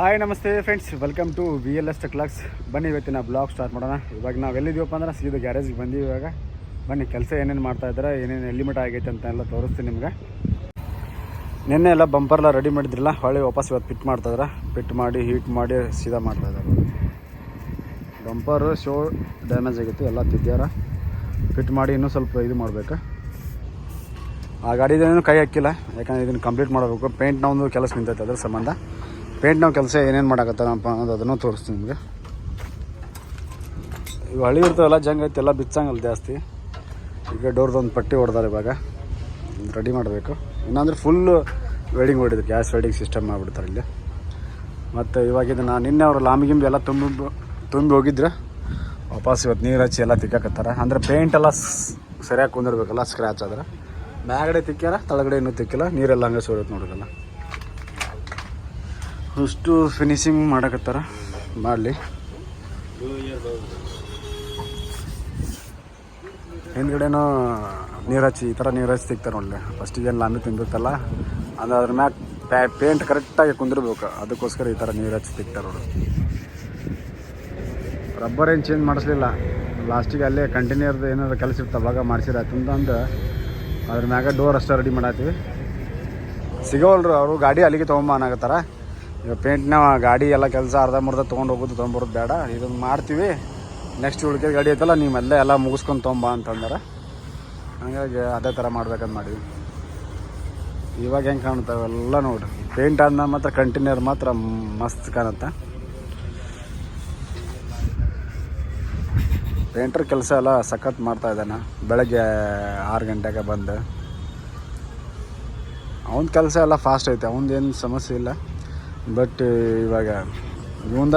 Hi, ನಮಸ್ತೆ friends welcome to V L S ಟೆಕ್ಲಾಕ್ಸ್ ಬನ್ನಿ, ಇವತ್ತಿನ ಬ್ಲಾಗ್ ಸ್ಟಾರ್ಟ್ ಮಾಡೋಣ. ಇವಾಗ ನಾವು ಎಲ್ಲಿದ್ದೀವಪ್ಪ ಅಂದ್ರೆ ಸೀದಾ ಗ್ಯಾರೇಜ್ಗೆ ಬಂದೀವಿ ಇವಾಗ. ಬನ್ನಿ, ಕೆಲಸ ಏನೇನು ಮಾಡ್ತಾ ಇದ್ದಾರೆ, ಏನೇನು ಎಲ್ಲಿಮಿಟ್ ಆಗೈತೆ ಅಂತ ಎಲ್ಲ ತೋರಿಸ್ತೀನಿ ನಿಮ್ಗೆ. ನಿನ್ನೆ ಎಲ್ಲ ಬಂಪರ್ಲ ರೆಡಿ ಮಾಡಿದ್ರಲ್ಲ ಹೊಳೆ ವಾಪಸ್ ಇವತ್ತು ಪಿಟ್ ಮಾಡ್ತಾಯಿದ್ರೆ ಪಿಟ್ ಮಾಡಿ ಹೀಟ್ ಮಾಡಿ, ಸೀದಾ ಮಾಡ್ತಾ ಇದ್ದಾರೆ ಬಂಪರ್ ಶೋ ಡ್ಯಾಮೇಜ್ ಆಗಿತ್ತು, ಎಲ್ಲ ತಿದ್ದಾರ ಫಿಟ್ ಮಾಡಿ ಇನ್ನೂ ಸ್ವಲ್ಪ ಇದು ಮಾಡಬೇಕು. ಆ ಗಾಡಿದೇನೂ ಕೈ ಹಾಕಿಲ್ಲ, ಯಾಕಂದರೆ ಇದನ್ನು ಕಂಪ್ಲೀಟ್ ಮಾಡಬೇಕು. ಪೇಂಟ್ ಒಂದು ಕೆಲಸ ನಿಂತೈತೆ ಅದ್ರ ಸಂಬಂಧ. ಪೇಂಟ್ ನಾವು ಕೆಲಸ ಏನೇನು ಮಾಡಕತ್ತಾರಪ್ಪ ಅನ್ನೋದು ಅದನ್ನು ತೋರಿಸ್ತೀನಿ ನಿಮಗೆ. ಇವು ಹಳಿ ಇರ್ತಾವಲ್ಲ, ಜಂಗ್ ಐತೆ, ಎಲ್ಲ ಬಿಚ್ಚಂಗಲ್ಲ ಜಾಸ್ತಿ. ಈಗ ಡೋರ್ದೊಂದು ಪಟ್ಟಿ ಹೊಡೆದಾರೆ ಇವಾಗ. ರೆಡಿ ಮಾಡಬೇಕು. ಇನ್ನಂದ್ರೆ ಫುಲ್ಲು ವೆಲ್ಡಿಂಗ್ ಹೊಡಿದ್ರು ಗ್ಯಾಸ್ ವೆಲ್ಡಿಂಗ್ ಸಿಸ್ಟಮ್ ಮಾಡಿಬಿಡ್ತಾರೆ ಇಲ್ಲಿ. ಮತ್ತು ಇವಾಗ ನಾನು ನಿನ್ನೆ ಅವರು ಲಾಂಬಿ ಗಿಂಬಿ ಎಲ್ಲ ತುಂಬಿ ತುಂಬಿ ಹೋಗಿದ್ರೆ. ವಾಪಸ್ ಇವತ್ತು ನೀರು ಹಚ್ಚಿ ಎಲ್ಲ ತಿಕ್ಕಾಕತ್ತಾರ. ಅಂದರೆ ಪೇಂಟ್ ಎಲ್ಲ ಸ್- ಸರಿಯಾಗಿ ಕುಂದಿರ್ಬೇಕಲ್ಲ ಸ್ಕ್ರ್ಯಾಚ್ ಆದ್ರೆ. ಮ್ಯಾಗಡೆ ತಿಕ್ಕ್ಯಾರ, ತಳಗಡೆ ಇನ್ನೂ ತಿಕ್ಕಿಲ್ಲ. ನೀರೆಲ್ಲ ಹಂಗೆ ಸುರಿಯುತ್ತೆ ನೋಡೋದಲ್ಲ ಅಷ್ಟು ಫಿನಿಶಿಂಗ್ ಮಾಡಕತ್ತಾರ. ಮಾಡಲಿ. ಹಿಂದ್ಗಡೆನೂ ನೀರು ಹಚ್ಚಿ ಈ ಥರ ನೀರು ಹಚ್ಚಿ ತಿಕ್ತಾರೆ ನೋಡಲಿ ಫಸ್ಟಿಗೆ ಏನು ಲಾಂಬಿ ತುಂಬಿರ್ತಲ್ಲ ಅಂದ್ರೆ ಅದ್ರ ಮ್ಯಾಗ ಪ್ಯಾ ಪೇಂಟ್ ಕರೆಕ್ಟಾಗಿ ಕುಂದಿರ್ಬೇಕು. ಅದಕ್ಕೋಸ್ಕರ ಈ ಥರ ನೀರು ಹಚ್ಚಿ ತಿಕ್ತಾರೆ ನೋಡಿ. ರಬ್ಬರ್ ಏನು ಚೇಂಜ್ ಮಾಡಿಸ್ಲಿಲ್ಲ. ಲಾಸ್ಟಿಗೆ ಅಲ್ಲೇ ಕಂಟಿನ್ಯೂರ್ದು ಏನಾದ್ರು ಕೆಲಸ ಇರ್ತಾವೆ ಅವಾಗ ಮಾಡಿಸಿರ ಅಂತಂದು ಅದ್ರ ಮ್ಯಾಗ ಡೋರ್ ಅಷ್ಟೇ ರೆಡಿ ಮಾಡತ್ತೀವಿ ಸಿಗೋಲ್ರು ಅವರು ಗಾಡಿ ಅಲ್ಲಿಗೆ ತೊಗೊಂಬಾನಾಗತ್ತಾರ ಪೇಂಟ್ ಪೇಂಟ್ನ ಗಾಡಿ ಎಲ್ಲ ಕೆಲಸ ಅರ್ಧ ಮುರ್ಧ ತೊಗೊಂಡು ಹೋಗೋದು, ತೊಗೊಂಬರೋದು ಬೇಡ. ಇದನ್ನು ಮಾಡ್ತೀವಿ. ನೆಕ್ಸ್ಟ್ ಉಳ್ಕೆ ಗಾಡಿ ಐತಲ್ಲ, ನೀವು ಮೊದಲೇ ಎಲ್ಲ ಮುಗಿಸ್ಕೊಂಡು ತೊಗೊಂಬ ಅಂತಂದ್ರೆ. ಹಂಗಾಗಿ ಅದೇ ಥರ ಮಾಡ್ಬೇಕಂತ ಮಾಡಿದ್ವಿ. ಇವಾಗ ಹೆಂಗೆ ಕಾಣುತ್ತೆ ಎಲ್ಲ ನೋಡ್ರಿ ಪೇಂಟ್ ಅಂದ ಮಾತ್ರ ಕಂಟಿನ್ಯೂರ್ ಮಾತ್ರ ಮಸ್ತ್ ಕಾಣುತ್ತೆ? ಪೇಂಟರ್ ಕೆಲಸ ಎಲ್ಲ ಸಖತ್ ಮಾಡ್ತಾ ಇದ್ದಾನೆ. ಬೆಳಗ್ಗೆ ಆರು ಗಂಟೆಗೆ ಬಂದು. ಅವನ ಕೆಲಸ ಎಲ್ಲ ಫಾಸ್ಟ್ ಐತೆ ಅವನದೇನು ಸಮಸ್ಯೆ ಇಲ್ಲ. ಬಟ್ ಇವಾಗ ಇವಂದ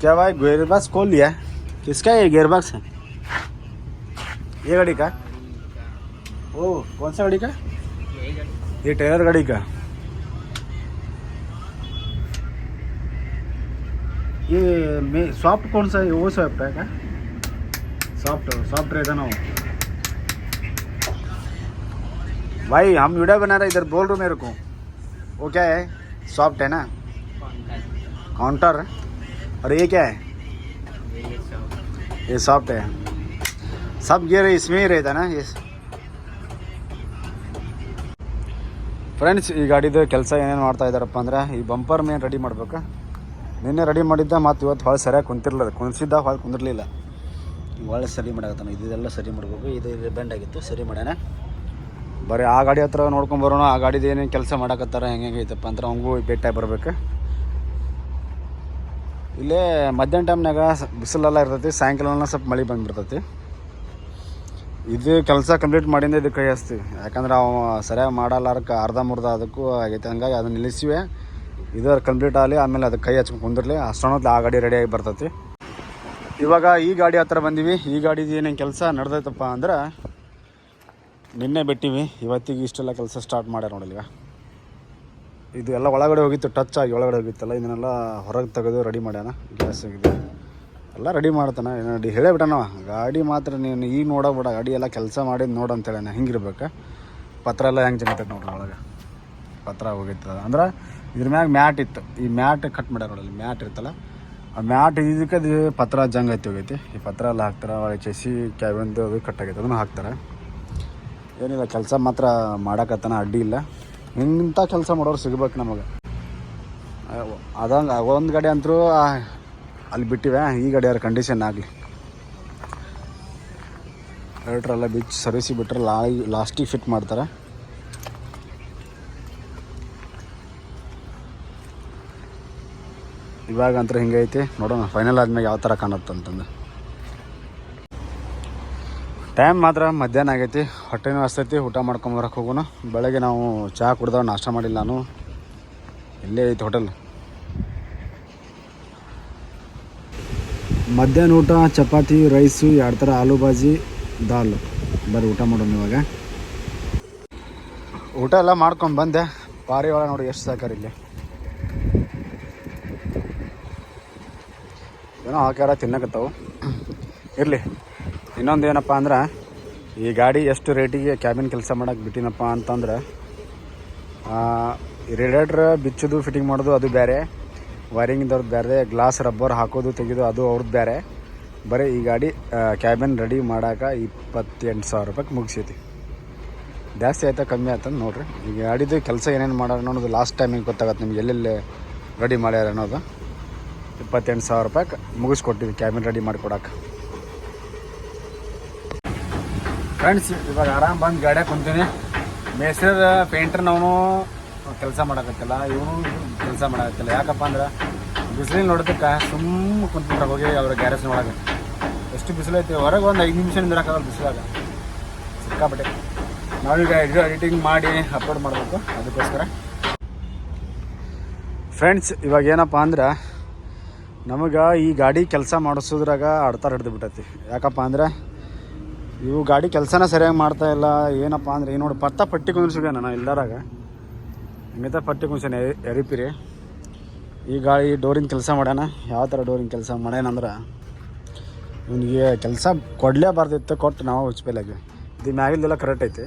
क्या भाई गेयर बॉक्स खोल लिया किसका है गेयर बॉक्स है ये गाड़ी का ओ कौन सा गाड़ी का ये टेलर गाड़ी का ये मे सॉफ्ट कौन सा है वो सॉफ्ट है क्या सॉफ्ट सॉफ्ट रहता ना वो भाई हम वीडियो बना रहे इधर बोल रहे हो मेरे को वो क्या है सॉफ्ट है ना काउंटर और ये क्या है ये सॉफ्ट है सब गियर इसमें ही रहता ना ये ಫ್ರೆಂಡ್ಸ್ ಈ ಗಾಡಿದು ಕೆಲಸ ಏನೇನು ಮಾಡ್ತಾ ಇದ್ದಾರಪ್ಪ ಅಂದ್ರೆ ಈ ಬಂಪರ್ ಮೇನ್ ರೆಡಿ ಮಾಡ್ಬೇಕು ನಿನ್ನೆ ರೆಡಿ ಮಾಡಿದ್ದ ಮತ್ತು ಇವತ್ತು ಹೊಳೆ ಸರಿಯಾಗಿ ಕುಂತಿರ್ಲಿಲ್ಲ ಕುಣಿಸಿದ್ದ ಹೊಳೆ ಕುಂದಿರ್ಲಿಲ್ಲ ಒಳ್ಳೆ ಸರಿ ಮಾಡಕತ್ತಾನ ಇದೆಲ್ಲ ಸರಿ ಮಾಡಬೇಕು ಇದು ಇದು ಬೆಂಡ್ ಆಗಿತ್ತು ಸರಿ ಮಾಡ್ಯಾನ ಬರೀ ಆ ಗಾಡಿ ಹತ್ರ ನೋಡ್ಕೊಂಡ್ ಬರೋಣ, ಆ ಗಾಡಿದು ಏನೇನು ಕೆಲಸ ಮಾಡಕತ್ತಾರ, ಹೆಂಗೆ ಐತಪ್ಪ ಅಂದ್ರೆ ಅವಂಗೂ ಭೇಟಿಯಾಗಿ ಬರ್ಬೇಕು. ಇಲ್ಲೇ ಮಧ್ಯಾಹ್ನ ಟೈಮ್ನಾಗ ಬಿಸಿಲೆಲ್ಲ ಇರ್ತೈತಿ ಸಾಯಂಕಾಲ ಸ್ವಲ್ಪ ಮಳೆ ಬಂದ್ಬಿಡ್ತೈತಿ. ಇದು ಕೆಲಸ ಕಂಪ್ಲೀಟ್ ಮಾಡಿಂದ ಇದು ಕೈ ಹಚ್ತೀವಿ ಯಾಕಂದ್ರೆ ಅವ ಸರಿಯಾಗಿ ಮಾಡಲಾರಕ್ಕೆ ಅರ್ಧ ಮುರ್ಧ ಅದಕ್ಕೂ ಆಗೈತೆ. ಹಂಗಾಗಿ ಅದನ್ನ ನಿಲ್ಲಿಸಿವೆ. ಇದು ಕಂಪ್ಲೀಟ್ ಆಗಲಿ ಆಮೇಲೆ ಅದಕ್ಕೆ ಕೈ ಹಚ್ಕೊಂಡು ಕುಂದಿರಲಿ. ಅಷ್ಟೊಂದು ಆ ಗಾಡಿ ರೆಡಿಯಾಗಿ ಬರ್ತೈತಿ. ಇವಾಗ ಈ ಗಾಡಿ ಹತ್ರ ಬಂದೀವಿ. ಈ ಗಾಡಿದು ಏನೇನು ಕೆಲಸ ನಡೆದೈತಪ್ಪ ಅಂದ್ರೆ ನಿನ್ನೆ ಬಿಟ್ಟಿವಿ. ಇವತ್ತಿಗೆ ಇಷ್ಟೆಲ್ಲ ಕೆಲಸ ಸ್ಟಾರ್ಟ್ ಮಾಡ್ಯಾರ ನೋಡಿ ಈಗ. ಇದು ಎಲ್ಲ ಒಳಗಡೆ ಹೋಗಿತ್ತು ಟಚ್ ಆಗಿ ಒಳಗಡೆ ಹೋಗಿತ್ತಲ್ಲ, ಇದನ್ನೆಲ್ಲ ಹೊರಗೆ ತೆಗೆದು ರೆಡಿ ಮಾಡ್ಯಾನ ಗ್ಯಾಸ್ ಇದೆ. ಎಲ್ಲ ರೆಡಿ ಮಾಡ್ತಾನೆ ನೋಡಿ ಹೇಳೇ ಬಿಟ್ಟನವ ಗಾಡಿ ಮಾತ್ರ ನೀನು ಈಗ ನೋಡೋಬೇಡ ಗಾಡಿ ಎಲ್ಲ ಕೆಲಸ ಮಾಡಿ ನೋಡು ಅಂತ ಹೇಳ ಹಿಂಗಿರ್ಬೇಕು. ಪತ್ರ ಎಲ್ಲ ಹೆಂಗೆ ಜನ ನೋಡ್ರಿ ಒಳಗೆ. ಪತ್ರ ಹೋಗಿತ್ತು ಅಂದ್ರೆ ಇದ್ರ ಮ್ಯಾಗ ಮ್ಯಾಟ್ ಇತ್ತು. ಈ ಮ್ಯಾಟ್ ಕಟ್ ಮಾಡ್ಯಾರ ನೋಡಲ್ಲಿ ಮ್ಯಾಟ್ ಇರ್ತಲ್ಲ ಆ ಮ್ಯಾಟ್ ಇದಕ್ಕೆ ಅದು ಪತ್ರ ಜಂಗ್ ಐತಿ ಹೋಗೈತಿ. ಈ ಪತ್ರ ಎಲ್ಲ ಹಾಕ್ತಾರೆ ಚೆಸಿ ಕ್ಯಾಬಿನ್ದು ಅದು ಆಗೈತೆ, ಅದನ್ನು ಹಾಕ್ತಾರೆ. ಏನಿಲ್ಲ, ಕೆಲಸ ಮಾತ್ರ ಮಾಡಕತ್ತನ, ಅಡ್ಡಿ ಇಲ್ಲ. ಇಂಥ ಕೆಲಸ ಮಾಡೋರು ಸಿಗ್ಬೇಕು ನಮಗೆ. ಅದಂಗೆ, ಒಂದು ಗಾಡಿ ಅಂತರೂ ಅಲ್ಲಿ ಬಿಟ್ಟಿವೆ, ಈ ಗಾಡಿ ಕಂಡೀಷನ್ ಆಗಲಿ. ಎರಡರೆಲ್ಲ ಬಿಚ್ಚಿ ಸರ್ವಿಸಿಗೆ ಬಿಟ್ಟರೆ ಲಾ ಲಾಸ್ಟಿಗೆ ಫಿಟ್ ಮಾಡ್ತಾರೆ. ಇವಾಗ ಅಂತ ಹಿಂಗೈತಿ, ನೋಡೋಣ ಫೈನಲ್ ಆದ್ಮೇಲೆ ಯಾವ ಥರ ಕಾಣುತ್ತೆ ಅಂತಂದು ಟೈಮ್ ಮಾತ್ರ ಮಧ್ಯಾಹ್ನ ಆಗೈತಿ. ಹೊಟ್ಟೆನೂ ಹಸ್ತೈತಿ, ಊಟ ಮಾಡ್ಕೊಂಬರಕ್ಕೆ ಹೋಗೋಣ. ಬೆಳಗ್ಗೆ ನಾವು ಚಹಾ ಕುಡ್ದವ ನಾಷ್ಟ ಮಾಡಿಲ್ಲ ನಾನು. ಇಲ್ಲೇ ಐತಿ ಹೋಟೆಲ್ ಮಧ್ಯಾಹ್ನ ಊಟ, ಚಪಾತಿ ರೈಸು ಎರಡು ಥರ ಆಲೂ ಬಾಜಿ, ದಾಲ್. ಬರೀ ಊಟ ಮಾಡೋಣ ಇವಾಗ. ಊಟ ಎಲ್ಲ ಮಾಡ್ಕೊಂಡು ಬಂದೆ. ಪಾರಿವಾಳ ನೋಡಿ ಎಷ್ಟು ಸಾಕಾರ ಇಲ್ಲಿ. ಏನೋ ಹಾಕ್ಯಾರ ತಿನ್ನಕತ್ತಾವು. ಇರಲಿ. ಇನ್ನೊಂದು ಏನಪ್ಪ ಅಂದ್ರೆ, ಈ ಗಾಡಿ ಎಷ್ಟು ರೇಟಿಗೆ ಕ್ಯಾಬಿನ್ ಕೆಲಸ ಮಾಡೋಕ್ಕೆ ಬಿಟ್ಟಿನಪ್ಪ ಅಂತಂದ್ರೆ ರೇಡೇಟ್ರ್ ಬಿಚ್ಚೋದು ಫಿಟ್ಟಿಂಗ್ ಮಾಡೋದು ಅದು ಬೇರೆ ವೈರಿಂಗ್ದವ್ರದ್ದು ಬೇರೆ ಗ್ಲಾಸ್ ರಬ್ಬರ್ ಹಾಕೋದು, ತೆಗೆದು ಅದು ಅವ್ರದ್ದು ಬೇರೆ. ಬರೀ ಈ ಗಾಡಿ ಕ್ಯಾಬಿನ್ ರೆಡಿ ಮಾಡಾಕ ಇಪ್ಪತ್ತೆಂಟು ಸಾವಿರ ರೂಪಾಯಿಗೆ ಮುಗಿಸೈತಿ. ಜಾಸ್ತಿ ಆಯ್ತಾ, ಕಮ್ಮಿ ಆಯ್ತು ನೋಡ್ರಿ. ಈ ಗಾಡಿದು ಕೆಲಸ ಏನೇನು ಮಾಡೋಣ ಅನ್ನೋದು ಲಾಸ್ಟ್ ಟೈಮಿಗೆ ಗೊತ್ತಾಗತ್ತೆ ನಿಮ್ಗೆ, ಎಲ್ಲೆಲ್ಲಿ ರೆಡಿ ಮಾಡ್ಯಾರ ಅನ್ನೋದು. ಇಪ್ಪತ್ತೆಂಟು ಸಾವಿರ ರೂಪಾಯಿಗೆ ಮುಗಿಸ್ಕೊಟ್ಟಿದ್ವಿ ಕ್ಯಾಬಿನ್ ರೆಡಿ ಮಾಡಿಕೊಡಕ್ಕೆ ಫ್ರೆಂಡ್ಸ್ ಇವಾಗ ಆರಾಮ್ ಬಂದು ಗಾಡ್ಯಾಗ ಕುಂತೀನಿ. ಮೇಸರ್ ಪೇಂಟ್ರ್ನವನು ಕೆಲಸ ಮಾಡೋಕತ್ತಿಲ್ಲ, ಇವನು ಕೆಲಸ ಮಾಡಕತ್ತಿಲ್ಲ. ಯಾಕಪ್ಪ ಅಂದ್ರೆ ಬಿಸಿಲಿನ ನೋಡೋದಕ್ಕೆ ಸುಮ್ಮ ಕುಂತ್ಬಿಟ್ರೆ ಹೋಗಿ ಅವ್ರ ಗ್ಯಾರೇಜ್ ನೋಡೋಕೆ ಎಷ್ಟು ಬಿಸಿಲು ಐತಿ, ಹೊರಗೆ ಒಂದು ಐದು ನಿಮಿಷ ನಿಂದಿರಕ್ಕಾಗಲ್ಲ ಬಿಸಿಲಾಗ. ಸಿಕ್ಕಾಪಟ್ಟೆ. ನಾವೀಗ ಇಡೀ ಎಡಿಟಿಂಗ್ ಮಾಡಿ ಅಪ್ಲೋಡ್ ಮಾಡಬೇಕು. ಅದಕ್ಕೋಸ್ಕರ. ಫ್ರೆಂಡ್ಸ್ ಇವಾಗ ಏನಪ್ಪ ಅಂದ್ರೆ ನಮಗೆ ಈ ಗಾಡಿ ಕೆಲಸ ಮಾಡಿಸೋದ್ರಾಗ ಅಡ್ತಾರ ಹಿಡ್ದು ಬಿಟ್ಟೈತಿ. ಯಾಕಪ್ಪ ಅಂದ್ರೆ ಇವು ಗಾಡಿ ಕೆಲಸನ ಸರಿಯಾಗಿ ಮಾಡ್ತಾ ಇಲ್ಲ. ಏನಪ್ಪ ಅಂದ್ರೆ ಏನು ನೋಡಿ ಪತ್ತ ಪಟ್ಟಿ ಕುಂದಿರ್ಸಿದೆ ನಾನು ಎಲ್ಲರಾಗ ಮಿತ ಪಟ್ಟಿ ಕುಂದಿಸಾನೆ ಎರಿಪಿರಿ. ಈ ಗಾಡಿ ಡೋರಿನ ಕೆಲಸ ಮಾಡ್ಯಾನ. ಯಾವ ಥರ ಡೋರಿನ ಕೆಲಸ ಮಾಡ್ಯಾನಂದ್ರೆ ಇವನಿಗೆ ಕೆಲಸ ಕೊಡಲೇಬಾರ್ದಿತ್ತು, ಕೊಟ್ಟು ನಾವು ಹುಚ್ಚಬೇಲಾಗಿ ಇದು ಮ್ಯಾಗಿಲ್ದೆಲ್ಲ ಕರೆಕ್ಟ್ ಐತಿ.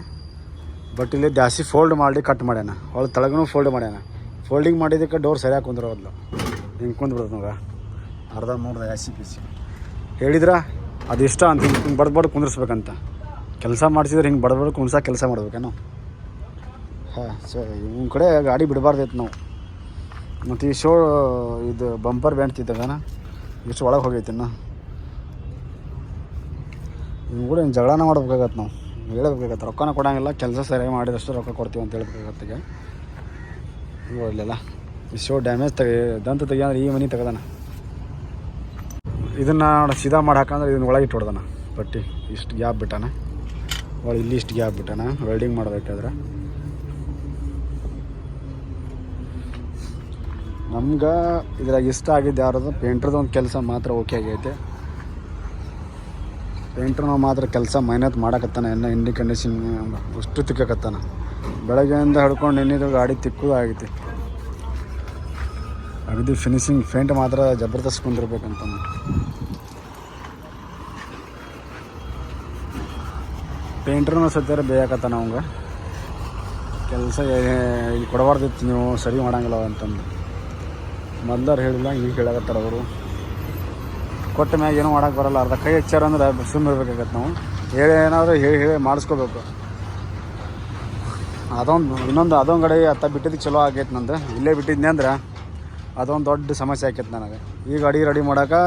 ಬಟ್ ಇಲ್ಲಿ ಜಾಸ್ತಿ ಫೋಲ್ಡ್ ಮಾಡಿ ಕಟ್ ಮಾಡ್ಯಾನ. ಅವಳು ತಳಗೂ ಫೋಲ್ಡ್ ಮಾಡ್ಯಾನ. ಫೋಲ್ಡಿಂಗ್ ಮಾಡಿದ್ದಕ್ಕೆ ಡೋರ್ ಸರಿಯಾಗಿ ಕುಂದ್ರೋದ್ಲು ಹಿಂಗೆ ಕುಂದ್ಬಿಡ್ದು ನಮಗೆ ಅರ್ಧ ಮೂರ್ದ ಪಿ ಸಿ. ಹೇಳಿದ್ರ? ಅದು ಇಷ್ಟ ಅಂತ ಹಿಂಗೆ ಬಡ್ದು ಬಡ್ದು ಕುಂದಿರ್ಸ್ಬೇಕಂತ. ಕೆಲಸ ಮಾಡಿಸಿದ್ರೆ ಹಿಂಗೆ ಬಡ್ದು ಬಡ್ದು ಕುಂದ್ರಸಾಕ ಕೆಲಸ ಮಾಡ್ಬೇಕೇನೋ. ಹಾಂ ಸರಿ ಇವ್ನ ಕಡೆ ಗಾಡಿ ಬಿಡಬಾರ್ದೈತೆ ನಾವು. ಮತ್ತು ಈ ಶೋ, ಇದು ಬಂಪರ್ ಬ್ಯಾಂಡ್ತಿದ್ದಾಗನ ಇಷ್ಟು ಒಳಗೆ ಹೋಗೈತಿ ಇನ್ನು. ಇವ್ನ ಕೂಡ ಹಿಂಗೆ ಜಗಳನ ಮಾಡ್ಬೇಕಾಗತ್ತೆ ನಾವು. ಹೇಳ್ಬೇಕಾಗತ್ತೆ ರೊಕ್ಕನ ಕೊಡೋಂಗಿಲ್ಲ, ಕೆಲಸ ಸರಿಯಾಗಿ ಮಾಡಿದಷ್ಟು ರೊಕ್ಕ ಕೊಡ್ತೀವಿ ಅಂತ ಹೇಳ್ಬೇಕಾಗತ್ತೆ ಈಗ. ಇಲ್ಲೆಲ್ಲ ಈ ಶೋ ಡ್ಯಾಮೇಜ್ ತೆಗಿ, ದಂತ ತೆಗಿಯಂದ್ರೆ ಈ ಮನೆ ತೆಗ್ದಾನ. ಇದನ್ನು ಸೀದಾ ಮಾಡಿ ಹಾಕಂದ್ರೆ ಇದನ್ನ ಒಳಗೆ ಹೊಡ್ದಾನ ಪಟ್ಟಿ ಇಷ್ಟು ಗ್ಯಾಪ್ ಬಿಟ್ಟಾನ. ಒಳಗೆ ಇಲ್ಲಿ ಇಷ್ಟು ಗ್ಯಾಪ್ ಬಿಟ್ಟಾನ. ವೆಲ್ಡಿಂಗ್ ಮಾಡಬೇಕಾದ್ರೆ ನಮ್ಗೆ ಇದ್ರಾಗ ಇಷ್ಟ ಆಗಿದ್ದು ಯಾರದು? ಪೇಂಟ್ರದ್ದು ಒಂದು ಕೆಲಸ ಮಾತ್ರ ಓಕೆ ಆಗೈತೆ. ಪೇಂಟ್ರನ ಮಾತ್ರ ಕೆಲಸ ಮೈನತ್ ಮಾಡಕತ್ತಾನ, ಇನ್ನು ಇಂಡಿ ಕಂಡೀಷನ್ ಅಷ್ಟು ತಿಕ್ಕಕತ್ತಾನ. ಬೆಳಗ್ಗೆಯಿಂದ ಹಿಡ್ಕೊಂಡು ಇನ್ನಿದ್ರು ಗಾಡಿ ತಿಕ್ಕೋದು ಆಗೈತಿ. ಅಗದಿ ಫಿನಿಶಿಂಗ್ ಪೇಂಟ್ ಮಾತ್ರ ಜಬರ್ದಸ್ತ್ ಕುಂದಿರ್ಬೇಕಂತಂದು ಪೇಂಟರ್ನ ಸತ್ಯಾರ ಬೇಯಕತ್ತಾನ ಅವಂಗ. ಕೆಲಸ ಇಲ್ಲಿ ಕೊಡಬಾರ್ದಿತ್ತು ನೀವು, ಸರಿ ಮಾಡಂಗಿಲ್ಲ ಅಂತಂದು ಮೊದ್ಲಾರು ಹೇಳಿಲ್ಲ ಈಗ ಹೇಳಕತ್ತಾರ ಅವರು. ಕೊಟ್ಟ ಮ್ಯಾಗ ಏನೂ ಮಾಡಕ್ಕೆ ಬರಲ್ಲ, ಅರ್ಧ ಕೈ ಹೆಚ್ಚಾರ ಅಂದ್ರೆ ಸುಮ್ಮನೆ ಇರ್ಬೇಕಾಗತ್ತೆ ನಾವು. ಹೇಳಿ ಏನಾದರೂ ಹೇಳಿ ಹೇಳಿ ಮಾಡಿಸ್ಕೋಬೇಕು. ಅದೊಂದು, ಇನ್ನೊಂದು, ಅದೊಂದು ಕಡೆ ಅತ್ತ ಬಿಟ್ಟಿದ್ದು ಚಲೋ ಆಗೈತೆ ನಂದು. ಇಲ್ಲೇ ಬಿಟ್ಟಿದ್ನೆ ಅಂದ್ರೆ ಅದೊಂದು ದೊಡ್ಡ ಸಮಸ್ಯೆ ಆಕೈತೆ ನನಗೆ. ಈ ಗಾಡಿ ರೆಡಿ ಮಾಡೋಕೆ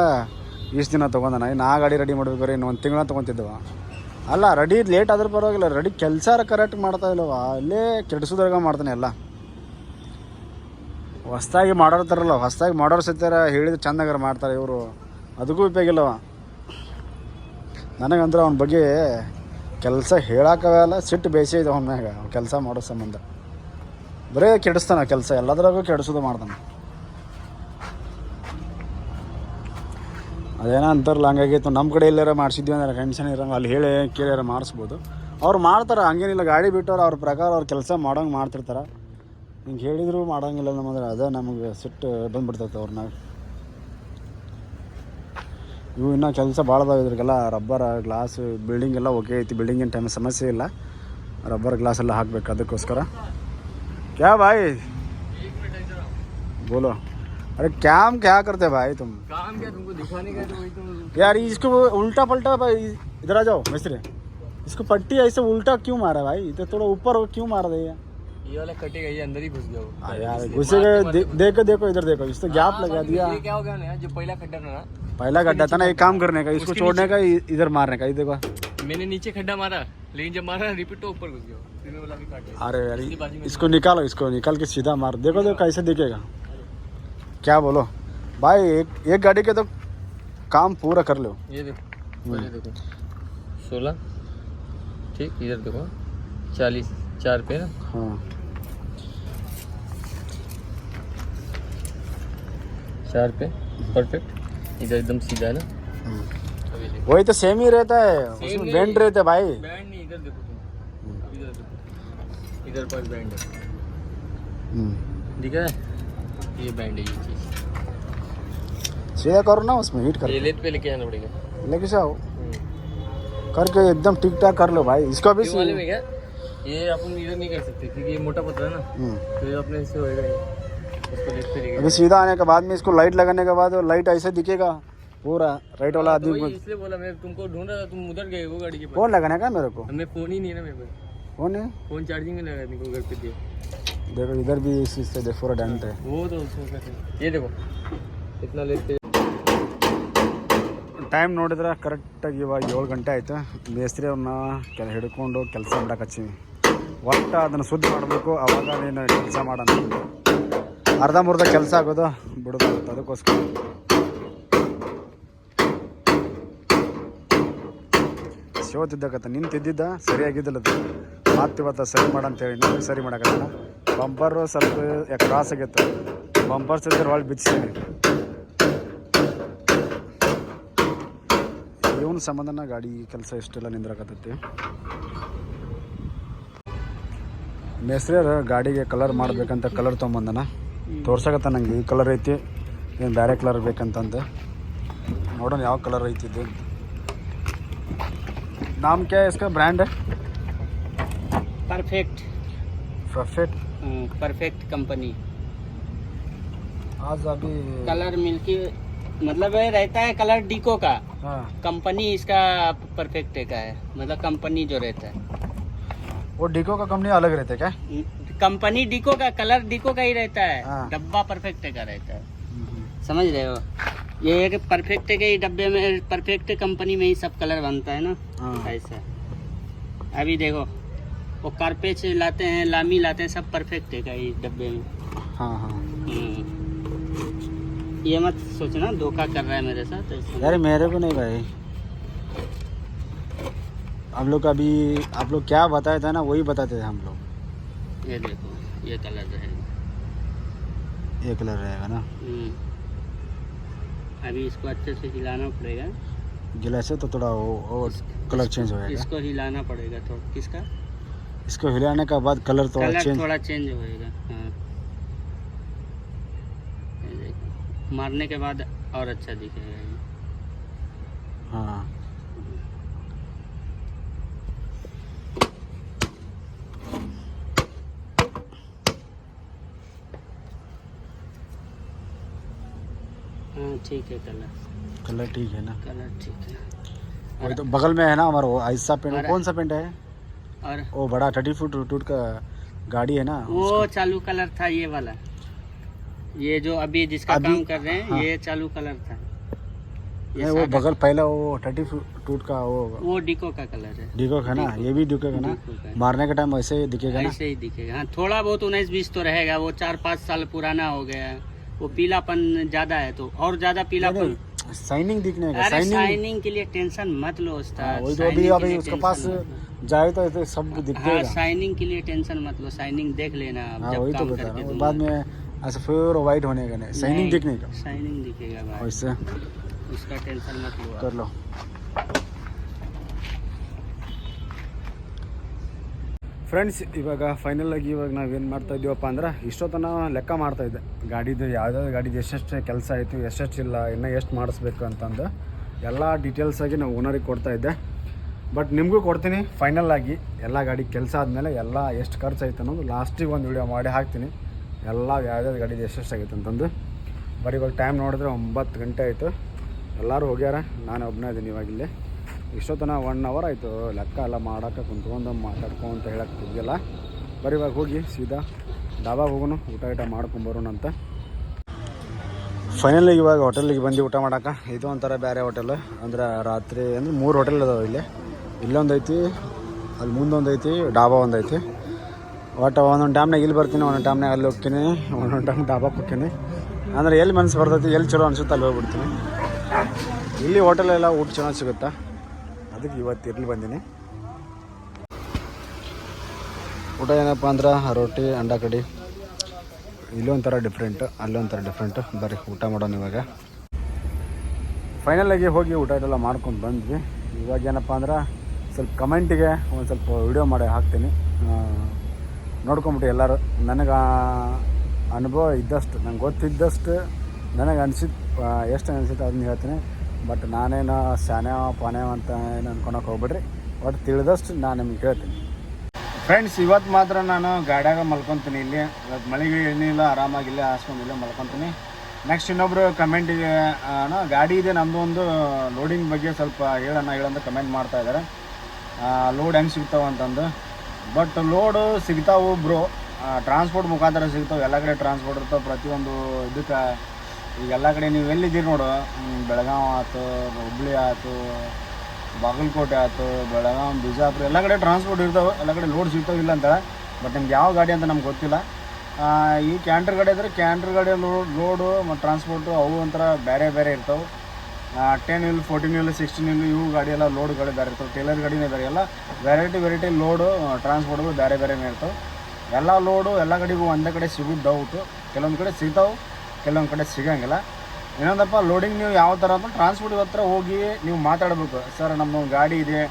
ಇಷ್ಟು ದಿನ ತೊಗೊಂಡನ. ಇನ್ನು ಆ ಗಾಡಿ ರೆಡಿ ಮಾಡ್ಬೇಕಾರೆ ಇನ್ನು ಒಂದು ತಿಂಗಳ ತೊಗೊತಿದ್ದವ ಅಲ್ಲ, ರೆಡಿ ಲೇಟ್ ಆದರೂ ಪರವಾಗಿಲ್ಲ. ರೆಡಿ ಕೆಲಸ ಕರೆಕ್ಟ್ ಮಾಡ್ತಾ ಇಲ್ಲವ ಅಲ್ಲೇ ಕೆಡಿಸೋದ್ರಾಗ ಮಾಡ್ತಾನೆ ಎಲ್ಲ. ಹೊಸ್ದಾಗಿ ಮಾಡೋರ್ತಾರಲ್ಲ ಹೊಸ್ದಾಗಿ ಮಾಡೋರು ಸತ್ಯಾರ ಹೇಳಿದ್ರೆ ಚಂದಾಗಾರ ಮಾಡ್ತಾರೆ ಇವರು. ಅದಕ್ಕೂ ಉಪಯೋಗ ಇಲ್ಲವ ನನಗಂದ್ರೆ ಅವನ ಬಗ್ಗೆ ಕೆಲಸ ಹೇಳೋಕ್ಕಾಗಲ್ಲ ಸಿಟ್ಟು ಬೇಸಿ ಇದೆ ಅವನ ಮ್ಯಾಗ. ಕೆಲಸ ಮಾಡೋ ಸಂಬಂಧ. ಬರೇ ಕೆಡಿಸ್ತಾನೆ ಕೆಲಸ. ಎಲ್ಲದ್ರಾಗೂ ಕೆಡಿಸೋದು ಮಾಡ್ತಾನೆ. ಅದೇನೋ ಅಂತಾರಲ್ಲ ಹಂಗಾಗಿತ್ತು ನಮ್ಮ ಕಡೆ ಎಲ್ಲಾರ ಮಾಡಿಸಿದ್ವಿ ಅಂದ್ರೆ ಟೆನ್ಷನ್ ಇರಂಗ ಅಲ್ಲಿ ಹೇಳಿ ಕೇಳ್ಯಾರ ಮಾಡಿಸ್ಬೋದು. ಅವ್ರು ಮಾಡ್ತಾರೆ, ಹಂಗೇನಿಲ್ಲ. ಗಾಡಿ ಬಿಟ್ಟವ್ರು ಅವ್ರ ಪ್ರಕಾರ ಅವ್ರು ಕೆಲಸ ಮಾಡೋಂಗೆ ಮಾಡ್ತಿರ್ತಾರೆ. ಹಿಂಗೆ ಹೇಳಿದ್ರು ಮಾಡೋಂಗಿಲ್ಲ ನಮ್ಮಂದ್ರೆ ಅದೇ ನಮಗೆ ಸಿಟ್ಟು ಬಂದುಬಿಡ್ತೈತೆ ಅವ್ರನ್ನ ಇವು ಇನ್ನೂ ಕೆಲಸ ಭಾಳ ಇದ್ರಿಗೆಲ್ಲ. ರಬ್ಬರ್, ಗ್ಲಾಸ್ ಬಿಲ್ಡಿಂಗ್ ಎಲ್ಲ ಓಕೆ ಐತಿ. ಬಿಲ್ಡಿಂಗ್ ಏನು ಟೈಮ್ ಸಮಸ್ಯೆ ಇಲ್ಲ. ರಬ್ಬರ್, ಗ್ಲಾಸ್ ಎಲ್ಲ ಹಾಕ್ಬೇಕು ಅದಕ್ಕೋಸ್ಕರ. ಕ್ಯಾ ಬಾಯ್ बोलो अरे काम क्या करते भाई तुम? काम क्या तुमको दिखाने का तो वही तो यार इसको उल्टा पलटा भाई इधर आ जाओ मिस्त्री। इसको पट्टी ऐसे उल्टा क्यों मारा भाई? तो थोड़ा ऊपर क्यों मार दे यार ये वाला कटेगा ये अंदर ही घुस गया यार इसलिए घुसे गए देखो देखो इधर देखो इस तो गैप हाँ, लगा दिया। क्या हो गया ना जो पहला खड्डा था ना। पहला गड्ढा था ना एक काम करने का इसको छोड़ने का इधर मारने का देखो। मैंने नीचे खड्डा मारा लेकिन जब मारा रिपीट तो ऊपर घुस गया। अरे यार इसके इसको निकालो इसको निकाल के सीधा मार। देखो देखो कैसे दिखेगा। क्या बोलो? भाई एक एक गाड़ी के तो काम पूरा कर लो। ये देखो पहले देखो। सोलह ठीक इधर देखो। चालीस चार पे ना? हाँ। चार पे परफेक्ट इधर एकदम सीधा है ना? हम्म। वही तो सेम ही रहता है। उसमें। बेंड रहते हैं भाई। बैंड नहीं इधर देखो तुम। इधर देखो। इधर पर बैंड है। हम्म। दिखा है? ये बैंड है ये सीधा करो ना उसमें हीट कर ये पे लेके आना पड़ेगा। लेके जाओ। करके एकदम ठीक ठाक कर लो भाई। इसको भी क्या? ये अपन इधर नहीं कर सकते क्योंकि ये मोटा पत्थर है ना। हम्म। तो ये अपने से होएगा नहीं अभी सीधा आने के बाद में इसको लाइट लगाने के बाद लाइट ऐसे दिखेगा पूरा राइट वाला तो आदमी इसलिए बोला मैं तुमको ढूंढ रहा था तुम उधर गए हो गाड़ी के पास। फ़ोन लगाने का मेरे को? हमें फ़ोन ही नहीं है ना मेरे पास फ़ोन है? फ़ोन चार्जिंग में लगा तुमको घर पे दिए देखो इधर भी इस चीज़ से देखो पूरा डेंट है। वो तो ये देखो इतना लेते ಟೈಮ್ ನೋಡಿದ್ರೆ ಕರೆಕ್ಟಾಗಿ ಇವಾಗ ಏಳು ಗಂಟೆ ಆಯಿತು. ಮೇಸ್ತ್ರಿ ಅವ್ರನ್ನ ಕೆಲ ಹಿಡ್ಕೊಂಡು ಕೆಲಸ ಮಾಡಕ್ಕೆ ಹಚ್ಚೀವಿ ಒಟ್ಟು ಅದನ್ನು ಶುದ್ಧ ಮಾಡಬೇಕು, ಅವಾಗ ನೀನು ಕೆಲಸ ಮಾಡೋಣ ಅರ್ಧ ಮುರ್ಧ ಕೆಲಸ ಆಗೋದು ಬಿಡೋದು ಅದಕ್ಕೋಸ್ಕರ. ಶಿವತ್ತಿದ್ದಕತ್ತ ನಿಂತಿದ್ದಿದ್ದ, ಸರಿಯಾಗಿದ್ದಿಲ್ಲ ಅದು. ಮತ್ತೆ ಇವತ್ತು ಸರಿ ಮಾಡಂತೇಳಿ ನೀನು ಸರಿ ಮಾಡೋಕ್ಕಲ್ಲ ಬಂಪರು ಸ್ವಲ್ಪ ಕ್ರಾಸ್ ಆಗಿತ್ತು. ಬಂಪರ್ಸ್ ಇದ್ದರೆ ಒಳಗೆ ಬಿಚ್ಚಿಸೀನಿ ಇವನ ಸಂಬಂಧನ ಗಾಡಿ ಕೆಲಸ ಇಷ್ಟೆಲ್ಲ ನಿಂದ್ರಕತ್ತೈತಿ ಮೇಸ್ತ್ರಿಯರು ಗಾಡಿಗೆ ಕಲರ್ ಮಾಡ್ಬೇಕಂತ ಕಲರ್ ತೊಗೊಂಬಂದನ ತೋರ್ಸಕತ್ತ ನಂಗೆ ಈ ಕಲರ್ ಐತಿ ಏನು ಬೇರೆ ಕಲರ್ ಬೇಕಂತಂದು ನೋಡೋಣ ಯಾವ ಕಲರ್ ಐತಿ ಇದು नाम क्या है इसका ब्रांड है परफेक्ट परफेक्ट परफेक्ट कंपनी आज अभी कलर मिल्की मतलब ये रहता है कलर डिको का हाँ। कंपनी इसका परफेक्ट का है मतलब कंपनी जो रहता है। वो डिको का कंपनी अलग रहते क्या? कंपनी डिको का कलर डिको का ही रहता है। हाँ। डब्बा परफेक्ट का रहता है। समझ रहे हो? ये एक परफेक्ट के ही डब्बे में परफेक्ट कंपनी में ही सब कलर बनता है ना? हाँ। ऐसा। अभी देखो वो कारपेच लाते हैं लामी लाते हैं सब परफेक्ट है का ही डब्बे में। हाँ हाँ। हम्म। ये मत सोचना धोखा कर रहा है मेरे साथ ऐसा यार मेरे को नहीं भाई। हम लोग अभी आप लोग क्या बताए थे ना वही बताते थे हम लोग। ये देखो ये कलर रहेगा। ये कलर रहेगा ना। हम्म। अभी इसको अच्छे से हिलाना पड़ेगा। गिला से तो थोड़ा वो, वो कलर चेंज हो जाएगा। इसको हिलाना पड़ेगा थोड़ा किसका? इसको हिलाने के बाद कलर थोड़ा कलर चेंज थोड़ा चेंज होएगा हाँ ये देखो मारने के बाद और अच्छा दिखेगा। ये हाँ। हाँ ठीक है कलर। कलर ठीक है ना? कलर ठीक है। वही तो बगल में है ना हमारा वो ऐसा पेंट कौन सा पेंट है? और वो बड़ा थर्टी फुट टूट का गाड़ी है ना वो चालू कलर था ये वाला। ये जो अभी जिसका अभी- काम कर रहे हैं हाँ। ये चालू कलर था। ये नहीं वो बगल पहला वो थर्टी टूट का वो वो डिको का कलर है। डिको का ना? ये भी डिको का ना। मारने के टाइम ऐसे ही दिखेगा ना? ऐसे ही दिखेगा। हाँ थोड़ा बहुत उन्नीस बीस तो रहेगा वो चार पाँच साल पुराना हो गया है। वो पीलापन ज़्यादा है तो और ज़्यादा पीलापन। साइनिंग दिखने का साइनिंग शाइनिंग के लिए टेंशन मत लो उस्ताद। वही तो अभी अभी उसके पास जाए तो ऐसे सब हाँ जाएगा के लिए टेंशन मत लो शाइनिंग देख लेना आप हाँ जब तो काम करके। बाद में ऐसे फिर वाइट होने का नहीं साइनिंग नहीं, दिखने का शाइनिंग दिखेगा भाई वैसे उसका टेंशन मत लो आप। कर लो ಫ್ರೆಂಡ್ಸ್ ಇವಾಗ ಫೈನಲ್ ಆಗಿ ಇವಾಗ ನಾವೇನು ಮಾಡ್ತಾ ಇದ್ದೀವಪ್ಪ ಅಂದ್ರೆ ಇಷ್ಟೊತ್ತನ ಲೆಕ್ಕ ಮಾಡ್ತಾ ಇದ್ದೆ ಗಾಡಿದು ಯಾವ್ದಾವ್ದು ಗಾಡಿದು ಎಷ್ಟೆಷ್ಟು ಕೆಲಸ ಆಯಿತು ಎಷ್ಟೆಷ್ಟು ಇಲ್ಲ ಇನ್ನೂ ಎಷ್ಟು ಮಾಡಿಸ್ಬೇಕು ಅಂತಂದು ಎಲ್ಲ ಡೀಟೇಲ್ಸ್ ಆಗಿ ನಾವು ಓನರಿಗೆ ಕೊಡ್ತಾ ಇದ್ದೆ ಬಟ್ ನಿಮಗೂ ಕೊಡ್ತೀನಿ ಫೈನಲ್ ಆಗಿ ಎಲ್ಲ ಗಾಡಿ ಕೆಲಸ ಆದಮೇಲೆ ಎಲ್ಲ ಎಷ್ಟು ಖರ್ಚು ಆಯ್ತು ಅನ್ನೋದು ಲಾಸ್ಟಿಗೆ ಒಂದು ವಿಡಿಯೋ ಮಾಡಿ ಹಾಕ್ತೀನಿ ಎಲ್ಲ ಯಾವ್ಯಾವ್ದು ಗಾಡಿದು ಎಷ್ಟೆಷ್ಟು ಆಗೈತೆ ಅಂತಂದು. ಬಟ್ ಇವಾಗ ಟೈಮ್ ನೋಡಿದ್ರೆ ಒಂಬತ್ತು ಗಂಟೆ ಆಯಿತು. ಎಲ್ಲರೂ ಹೋಗ್ಯಾರ, ನಾನು ಒಬ್ಬನೇ ಇದ್ದೀನಿ ಇವಾಗಿಲ್ಲೇ ಇಷ್ಟೊತ್ತನ ಒನ್ ಅವರ್ ಆಯಿತು. ಲೆಕ್ಕ ಎಲ್ಲ ಮಾಡೋಕೆ ಕುಂತ್ಕೊಂಡು ಮಾತಾಡ್ಕೊಂತ ಹೇಳಕ್ಕೆ ತಿದ್ದಿಲ್ಲ ಬರೀ ಇವಾಗ ಹೋಗಿ ಸೀದಾ ಡಾಬಾಗೆ ಹೋಗೋಣ ಊಟ ಗೀಟ ಮಾಡ್ಕೊಂಬರೋಣ ಅಂತ. ಫೈನಲಿ ಇವಾಗ ಹೋಟೆಲಿಗೆ ಬಂದು ಊಟ ಮಾಡಕ್ಕೆ. ಇದು ಒಂಥರ ಬೇರೆ ಹೋಟೆಲ್ ಅಂದ್ರೆ ರಾತ್ರಿ ಅಂದರೆ ಮೂರು ಹೋಟೆಲ್ ಅದಾವೆ ಇಲ್ಲಿ. ಇಲ್ಲೊಂದು ಐತಿ, ಅಲ್ಲಿ ಮುಂದೊಂದು ಐತಿ, ಡಾಬಾ ಒಂದು ಐತಿ. ಒಟ್ಟು ಒಂದೊಂದು ಟೈಮ್ನಾಗ ಇಲ್ಲಿ ಬರ್ತೀನಿ, ಒಂದೊಂದು ಟೈಮ್ನಾಗ ಅಲ್ಲಿ ಹೋಗ್ತೀನಿ, ಒಂದೊಂದು ಟೈಮ್ ಡಾಬಾಕ್ಕೆ ಹೋಗ್ತೀನಿ. ಅಂದ್ರೆ ಎಲ್ಲಿ ಮನಸ್ಸು ಬರ್ತೈತಿ, ಎಲ್ಲಿ ಚಲೋ ಅನಿಸುತ್ತೆ ಅಲ್ಲಿ ಹೋಗ್ಬಿಡ್ತೀನಿ. ಇಲ್ಲಿ ಹೋಟೆಲೆಲ್ಲ ಊಟ ಚೆನ್ನಾಗಿ ಸಿಗುತ್ತಾ? ಅದಕ್ಕೆ ಇವತ್ತು ಇರಲಿ ಬಂದೀನಿ. ಊಟ ಏನಪ್ಪ ಅಂದ್ರೆ, ರೊಟ್ಟಿ, ಅಂಡ ಕಡಿ. ಇಲ್ಲೊಂಥರ ಡಿಫ್ರೆಂಟ್ ಅಲ್ಲೊಂಥರ ಡಿಫ್ರೆಂಟ್ ಬರ್ರಿ, ಊಟ ಮಾಡೋಣ ಇವಾಗ. ಫೈನಲಾಗಿ ಹೋಗಿ ಊಟ ಇದೆಲ್ಲ ಮಾಡ್ಕೊಂಡು ಬಂದ್ವಿ. ಇವಾಗ ಏನಪ್ಪ ಅಂದ್ರೆ, ಸ್ವಲ್ಪ ಕಮೆಂಟಿಗೆ ಒಂದು ಸ್ವಲ್ಪ ವಿಡಿಯೋ ಮಾಡಿ ಹಾಕ್ತೀನಿ. ನೋಡ್ಕೊಂಬಿಟ್ಟು ಎಲ್ಲರೂ. ನನಗೆ ಅನುಭವ ಇದ್ದಷ್ಟು, ನಂಗೆ ಗೊತ್ತಿದ್ದಷ್ಟು ನನಗೆ ಅನ್ಸಿದ್ದು ಎಷ್ಟು ಅನಿಸುತ್ತೆ ಅದನ್ನ ಹೇಳ್ತೀನಿ. ಬಟ್ ನಾನೇನು ಸಾನೇವ ಪಾನೇವ ಅಂತ ಏನು ಅನ್ಕೊಳಕ್ಕೆ ಹೋಗ್ಬಿಡ್ರಿ. ಬಟ್ ತಿಳಿದಷ್ಟು ನಾನು ನಿಮ್ಗೆ ಹೇಳ್ತೀನಿ. ಫ್ರೆಂಡ್ಸ್ ಇವತ್ತು ಮಾತ್ರ ನಾನು ಗಾಡ್ಯಾಗ ಮಲ್ಕೊತೀನಿ ಇಲ್ಲಿ. ಇವತ್ತು ಮಳೆಗೆ ಏನಿಲ್ಲ ಆರಾಮಾಗಿ ಇಲ್ಲೇ ಹಾಸ್ಕೊಂಡು ಇಲ್ಲೇ ಮಲ್ಕೊತೀನಿ. ನೆಕ್ಸ್ಟ್ ಇನ್ನೊಬ್ರು ಕಮೆಂಟಿಗೆ ಅಣ್ಣ, ಗಾಡಿ ಇದೆ ನಮ್ಮದು ಒಂದು ಲೋಡಿಂಗ್ ಬಗ್ಗೆ ಸ್ವಲ್ಪ ಹೇಳೋಣ ಹೇಳಂತ ಕಮೆಂಟ್ ಮಾಡ್ತಾ ಇದ್ದಾರೆ ಲೋಡ್ ಹೆಂಗೆ ಸಿಗ್ತಾವ ಅಂತಂದು. ಬಟ್ ಲೋಡು ಸಿಗ್ತಾವು ಬ್ರೋ ಟ್ರಾನ್ಸ್ಪೋರ್ಟ್ ಮುಖಾಂತರ ಸಿಗ್ತಾವೆ. ಎಲ್ಲ ಕಡೆ ಟ್ರಾನ್ಸ್ಪೋರ್ಟ್ ಇರ್ತಾವೆ. ಪ್ರತಿಯೊಂದು ಇದಕ್ಕೆ ಈಗ ಎಲ್ಲ ಕಡೆ ನೀವು ಎಲ್ಲಿದ್ದೀರಿ ನೋಡು. ಬೆಳಗಾವಿ ಆಯ್ತು ಹುಬ್ಳಿ ಆಯ್ತು ಬಾಗಲಕೋಟೆ ಆಯ್ತು ಬೆಳಗಾಂ, ಬಿಜಾಪುರ ಎಲ್ಲ ಕಡೆ ಟ್ರಾನ್ಸ್ಪೋರ್ಟ್ ಇರ್ತಾವೆ. ಎಲ್ಲ ಕಡೆ ಲೋಡ್ ಸಿಗ್ತಾವೆ ಇಲ್ಲ ಅಂತ. ಬಟ್ ನಿಮ್ಗೆ ಯಾವ ಗಾಡಿ ಅಂತ ನಮ್ಗೆ ಗೊತ್ತಿಲ್ಲ. ಈ ಕ್ಯಾಂಟ್ರ್ ಗಾಡಿ ಅಂದರೆ ಕ್ಯಾಂಟ್ರ್ ಗಾಡಿ ಲೋಡ್ ಲೋಡು ಮತ್ತು ಟ್ರಾನ್ಸ್ಪೋರ್ಟು ಅವು ಒಂಥರ ಬೇರೆ ಬೇರೆ ಇರ್ತಾವೆ. Ten wheel fourteen wheel sixteen wheel ಇವು ಗಾಡಿ ಎಲ್ಲ ಲೋಡ್ಗಳು ಬೇರೆ ಇರ್ತವೆ. ಟೇಲರ್ ಗಾಡಿನೇ ಬೇರೆ. ಎಲ್ಲ ವೆರೈಟಿ ವೆರೈಟಿ ಲೋಡು ಟ್ರಾನ್ಸ್ಪೋರ್ಟ್ಗಳು ಬೇರೆ ಬೇರೆನೇ ಇರ್ತವೆ. ಎಲ್ಲ ಲೋಡು ಎಲ್ಲ ಕಡೆಗೂ ಒಂದೇ ಕಡೆ ಸಿಗೋದು ಡೌಟು ಕೆಲವೊಂದು ಕಡೆ ಸಿಗ್ತಾವೆ, ಕೆಲವೊಂದು ಕಡೆ ಸಿಗೋಂಗಿಲ್ಲ. ಇನ್ನೊಂದಪ್ಪ ಲೋಡಿಂಗ್ ನೀವು ಯಾವ ಥರ ಅಂತ ಟ್ರಾನ್ಸ್ಪೋರ್ಟ್ ಹತ್ರ ಹೋಗಿ ನೀವು ಮಾತಾಡಬೇಕು. ಸರ್, ನಮ್ಮ ಗಾಡಿ ಇದೆ,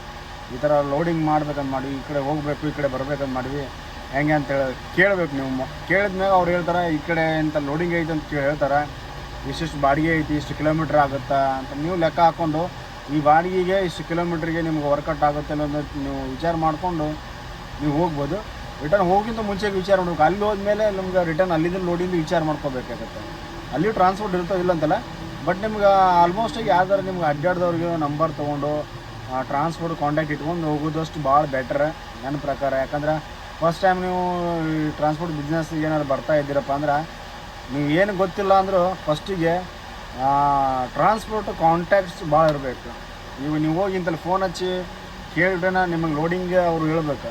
ಈ ಥರ ಲೋಡಿಂಗ್ ಮಾಡ್ಬೇಕಂತ ಮಾಡಿ, ಈ ಕಡೆ ಹೋಗಬೇಕು, ಈ ಕಡೆ ಬರ್ಬೇಕಂತ ಮಾಡಿವಿ ಹೆಂಗೆ ಅಂತ ಹೇಳಿ ಕೇಳಬೇಕು ನೀವು. ಕೇಳಿದ್ಮ್ಯಾಗ ಅವ್ರು ಹೇಳ್ತಾರೆ, ಈ ಕಡೆ ಇಂಥ ಲೋಡಿಂಗ್ ಐತೆ ಅಂತ ಹೇಳ್ತಾರೆ. ಇಷ್ಟಿಷ್ಟು ಬಾಡಿಗೆ ಐತಿ, ಇಷ್ಟು ಕಿಲೋಮೀಟ್ರ್ ಆಗುತ್ತಾ ಅಂತ ನೀವು ಲೆಕ್ಕ ಹಾಕ್ಕೊಂಡು ಈ ಬಾಡಿಗೆಗೆ ಇಷ್ಟು ಕಿಲೋಮೀಟ್ರಿಗೆ ನಿಮ್ಗೆ ವರ್ಕೌಟ್ ಆಗುತ್ತೆ ಅನ್ನೋದು ನೀವು ವಿಚಾರ ಮಾಡಿಕೊಂಡು ನೀವು ಹೋಗ್ಬೋದು. ರಿಟರ್ನ್ ಹೋಗಿಂತ ಮುಂಚೆ ವಿಚಾರ ಮಾಡ್ಬೇಕು. ಅಲ್ಲಿ ಹೋದ್ಮೇಲೆ ನಮ್ಗೆ ರಿಟರ್ನ್ ಅಲ್ಲಿಂದ ನೋಡಿಂದು ವಿಚಾರ ಮಾಡ್ಕೋಬೇಕಾಗತ್ತೆ. ಅಲ್ಲಿ ಟ್ರಾನ್ಸ್ಪೋರ್ಟ್ ಇರ್ತದೆ ಇಲ್ಲ ಅಂತಲ್ಲ ಬಟ್ ನಿಮ್ಗೆ ಆಲ್ಮೋಸ್ಟ್ ಯಾವ್ದಾರು ನಿಮ್ಗೆ ಅಡ್ಡಾಡ್ದವ್ರಿಗೆ ನಂಬರ್ ತೊಗೊಂಡು ಟ್ರಾನ್ಸ್ಪೋರ್ಟ್ ಕಾಂಟ್ಯಾಕ್ಟ್ ಇಟ್ಕೊಂಡು ಹೋಗೋದಷ್ಟು ಭಾಳ ಬೆಟ್ರ್ ನನ್ನ ಪ್ರಕಾರ. ಯಾಕಂದ್ರೆ ಫಸ್ಟ್ ಟೈಮ್ ನೀವು ಟ್ರಾನ್ಸ್ಪೋರ್ಟ್ ಬಿಸ್ನೆಸ್ ಏನಾದ್ರು ಬರ್ತಾ ಇದ್ದೀರಪ್ಪ ಅಂದ್ರೆ ನೀವು ಏನು ಗೊತ್ತಿಲ್ಲ ಅಂದರೂ ಫಸ್ಟಿಗೆ ಟ್ರಾನ್ಸ್ಪೋರ್ಟ್ ಕಾಂಟ್ಯಾಕ್ಟ್ಸ್ ಭಾಳ ಇರಬೇಕು. ನೀವು ನೀವು ಹೋಗಿ ಇಂತಲ್ಲಿ ಫೋನ್ ಹಚ್ಚಿ ಕೇಳಿಬಿಟ್ಟೆನ ನಿಮಗೆ ಲೋಡಿಂಗ್ ಅವರು ಹೇಳ್ಬೇಕು.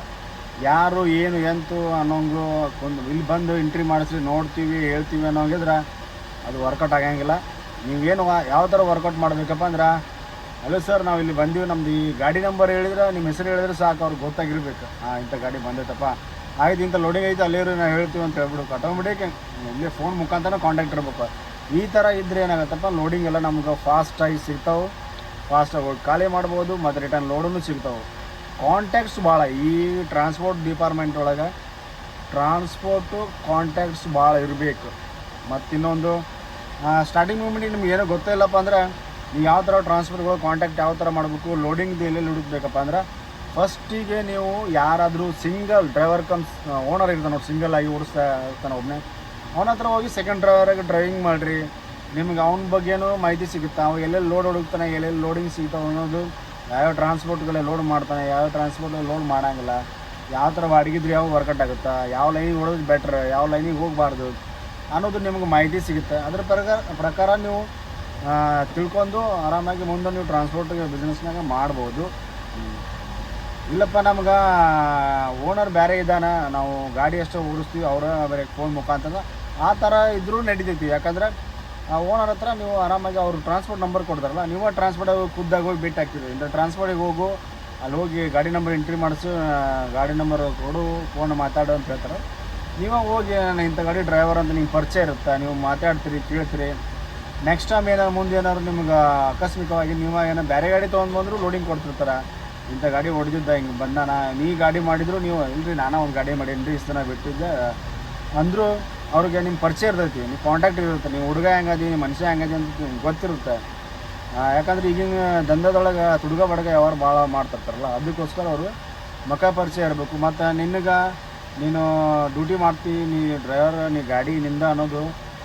ಯಾರು, ಏನು, ಎಂತು ಅನ್ನೋಂಗು ಒಂದು ಇಲ್ಲಿ ಬಂದು ಎಂಟ್ರಿ ಮಾಡಿಸ್ರಿ, ನೋಡ್ತೀವಿ, ಹೇಳ್ತೀವಿ ಅನ್ನೋಂಗಿದ್ರೆ ಅದು ವರ್ಕೌಟ್ ಆಗಂಗಿಲ್ಲ. ನೀವೇನು ಯಾವ ಥರ ವರ್ಕೌಟ್ ಮಾಡಬೇಕಪ್ಪ ಅಂದ್ರೆ ಅಲ್ಲ ಸರ್, ನಾವು ಇಲ್ಲಿ ಬಂದೀವಿ, ನಮ್ದು ಈ ಗಾಡಿ ನಂಬರ್ ಹೇಳಿದ್ರೆ ನಿಮ್ಮ ಹೆಸರು ಹೇಳಿದ್ರೆ ಸಾಕು, ಅವ್ರಿಗೆ ಗೊತ್ತಾಗಿರ್ಬೇಕು. ಹಾಂ ಇಂಥ ಗಾಡಿ ಬಂದೈತಪ್ಪ. ಆಯ್ತು, ಇಂಥ ಲೋಡಿಂಗ್ ಐತೆ ಅಲ್ಲಿ ನಾವು ಹೇಳ್ತೀವಿ ಅಂತ ಹೇಳ್ಬಿಡು. ಆಟೋಮೆಟಿಕ್ ಇಲ್ಲೇ ಫೋನ್ ಮುಖಾಂತರ ಕಾಂಟ್ಯಾಕ್ಟ್ ಇರ್ಬೇಕು. ಈ ಥರ ಇದ್ರೆ ಏನಾಗುತ್ತಪ್ಪ? ಲೋಡಿಂಗ್ ಎಲ್ಲ ನಮ್ಗೆ ಫಾಸ್ಟಾಗಿ ಸಿಗ್ತಾವೆ. ಫಾಸ್ಟಾಗಿ ಖಾಲಿ ಮಾಡ್ಬೋದು, ಮತ್ತು ರಿಟರ್ನ್ ಲೋಡೂ ಸಿಗ್ತಾವೆ. ಕಾಂಟ್ಯಾಕ್ಟ್ಸ್ ಭಾಳ. ಈ ಟ್ರಾನ್ಸ್ಪೋರ್ಟ್ ಡಿಪಾರ್ಟ್ಮೆಂಟ್ ಒಳಗೆ ಟ್ರಾನ್ಸ್ಪೋರ್ಟು ಕಾಂಟ್ಯಾಕ್ಟ್ಸ್ ಭಾಳ ಇರಬೇಕು. ಮತ್ತು ಇನ್ನೊಂದು ಸ್ಟಾರ್ಟಿಂಗ್ ಮೂಮೆಂಟಿಗೆ ನಿಮ್ಗೆ ಏನೋ ಗೊತ್ತಿಲ್ಲಪ್ಪ ಅಂದ್ರೆ, ನೀವು ಯಾವ ಥರ ಟ್ರಾನ್ಸ್ಪೋರ್ಟ್ಗಳು ಕಾಂಟ್ಯಾಕ್ಟ್ ಯಾವ ಥರ ಮಾಡಬೇಕು ಲೋಡಿಂಗ್ದು ಎಲ್ಲೆಲ್ಲಿ ಹುಡುಕ್ಬೇಕಪ್ಪ ಅಂದ್ರೆ ಫಸ್ಟಿಗೆ ನೀವು ಯಾರಾದರೂ ಸಿಂಗಲ್ ಡ್ರೈವರ್ ಕಮ್ಸ್ ಓನರ್ ಇರ್ತಾನೆ ನೋಡಿ, ಸಿಂಗಲ್ ಆಗಿ ಓಡಿಸ್ತಾ ಇರ್ತಾನೆ ಒಬ್ಬನೇ ಅವನ ಹತ್ರ ಹೋಗಿ ಸೆಕೆಂಡ್ ಡ್ರೈವರಾಗಿ ಡ್ರೈವಿಂಗ್ ಮಾಡಿರಿ. ನಿಮ್ಗೆ ಅವನ ಬಗ್ಗೆನೂ ಮಾಹಿತಿ ಸಿಗುತ್ತೆ. ಅವ ಎಲ್ಲೆಲ್ಲಿ ಲೋಡ್ ಹುಡುಕ್ತಾನೆ, ಎಲ್ಲೆಲ್ಲಿ ಲೋಡಿಂಗ್ ಸಿಗ್ತಾವೆ ಅನ್ನೋದು ಯಾವ್ಯಾವ ಟ್ರಾನ್ಸ್ಪೋರ್ಟ್ಗಳೇ ಲೋಡ್ ಮಾಡ್ತಾನೆ ಯಾವ ಟ್ರಾನ್ಸ್ಪೋರ್ಟ್ ಲೋಡ್ ಮಾಡೋಂಗಿಲ್ಲ. ಯಾವ ಥರ ಅಡಿಗಿದ್ರೆ ಯಾವ ವರ್ಕೌಟ್ ಆಗುತ್ತಾ, ಯಾವ ಲೈನಿಗೆ ಹೊಡೋದು ಬೆಟ್ರ್ ಯಾವ ಲೈನಿಗೆ ಹೋಗಬಾರ್ದು ಅನ್ನೋದು ನಿಮ್ಗೆ ಮಾಹಿತಿ ಸಿಗುತ್ತೆ. ಅದ್ರ ಪ್ರಕಾರ ಪ್ರಕಾರ ನೀವು ತಿಳ್ಕೊಂಡು ಆರಾಮಾಗಿ ಮುಂದೆ ನೀವು ಟ್ರಾನ್ಸ್ಪೋರ್ಟ್ ಬಿಸ್ನೆಸ್ನಾಗ ಮಾಡ್ಬೋದು. ಇಲ್ಲಪ್ಪ, ನಮ್ಗೆ ಓನರ್ ಬೇರೆ ಇದ್ದಾನೆ, ನಾವು ಗಾಡಿ ಅಷ್ಟೇ ಓಡಿಸ್ತೀವಿ, ಅವರ ಬೇರೆ ಫೋನ್ ಮುಖಾಂತರ. ಆ ಥರ ಇದ್ರೂ ನಡೀತೈತಿ. ಯಾಕಂದ್ರೆ, ಆ ಓನರ್ ಹತ್ರ ನೀವು ಆರಾಮಾಗಿ ಅವ್ರು ಟ್ರಾನ್ಸ್ಪೋರ್ಟ್ ನಂಬರ್ ಕೊಡ್ತಾರಲ್ಲ, ನೀವು ಟ್ರಾನ್ಸ್ಪೋರ್ಟ್ ಖುದ್ದಾಗಿ ಹೋಗಿ ಭೇಟಿ ಹಾಕ್ತೀರಿ. ಇಂಥ ಟ್ರಾನ್ಸ್ಪೋರ್ಟಿಗೆ ಹೋಗು, ಅಲ್ಲಿ ಹೋಗಿ ಗಾಡಿ ನಂಬರ್ ಎಂಟ್ರಿ ಮಾಡಿಸು ಗಾಡಿ ನಂಬರ್ ಕೊಡು ಫೋನ್ ಮಾತಾಡು ಅಂತ ಹೇಳ್ತಾರೆ. ನೀವೇ ಹೋಗಿ ನಾನು ಇಂಥ ಗಾಡಿ ಡ್ರೈವರ್ ಅಂತ ನಿಮ್ಗೆ ಪರಿಚಯ ಇರುತ್ತೆ? ನೀವು ಮಾತಾಡ್ತೀರಿ, ಕೇಳ್ತೀರಿ. ನೆಕ್ಸ್ಟ್ ಟೈಮ್ ಏನಾದ್ರು ಮುಂದೆ ಏನಾದ್ರು ನಿಮ್ಗೆ ಆಕಸ್ಮಿಕವಾಗಿ ನೀವು ಏನೋ ಬೇರೆ ಗಾಡಿ ತೊಗೊಂಡು ಬಂದರೂ ಲೋಡಿಂಗ್ ಕೊಡ್ತಿರ್ತಾರೆ. ಇಂಥ ಗಾಡಿ ಹೊಡೆದಿದ್ದ, ಹಿಂಗೆ ಬಂದಾನ ನೀ ಗಾಡಿ ಮಾಡಿದ್ರು, ನೀವು ಇಲ್ರಿ, ನಾನು ಒಂದು ಗಾಡಿ ಮಾಡೀನಿ ರೀ ಇಷ್ಟು ಬಿಟ್ಟಿದ್ದೆ. ಅಂದರೂ, ಅವ್ರಿಗೆ ನಿಮ್ಮ ಪರಿಚಯ ಇರ್ತೈತಿ ನೀವು ಕಾಂಟ್ಯಾಕ್ಟ್ ಇರುತ್ತೆ, ನೀವು ಹುಡುಗ ಹೆಂಗದಿ ಮನುಷ್ಯ ಹೆಂಗದಿ ಅಂತ ಗೊತ್ತಿರುತ್ತೆ. ಯಾಕಂದ್ರೆ ಈಗಿನ ದಂಧದೊಳಗೆ ತುಡುಗ ಬಡಗ ಯಾವಾರು ಭಾಳ ಮಾಡ್ತಿರ್ತಾರಲ್ಲ ಅದಕ್ಕೋಸ್ಕರ ಅವರು ಮಕ ಪರಿಚಯ ಇರಬೇಕು. ಮತ್ತು ನಿನಗೆ ನೀನು ಡ್ಯೂಟಿ ಮಾಡ್ತಿ, ನೀ ಡ್ರೈವರ್, ನೀ ಗಾಡಿ ನಿಂದ ಅನ್ನೋದು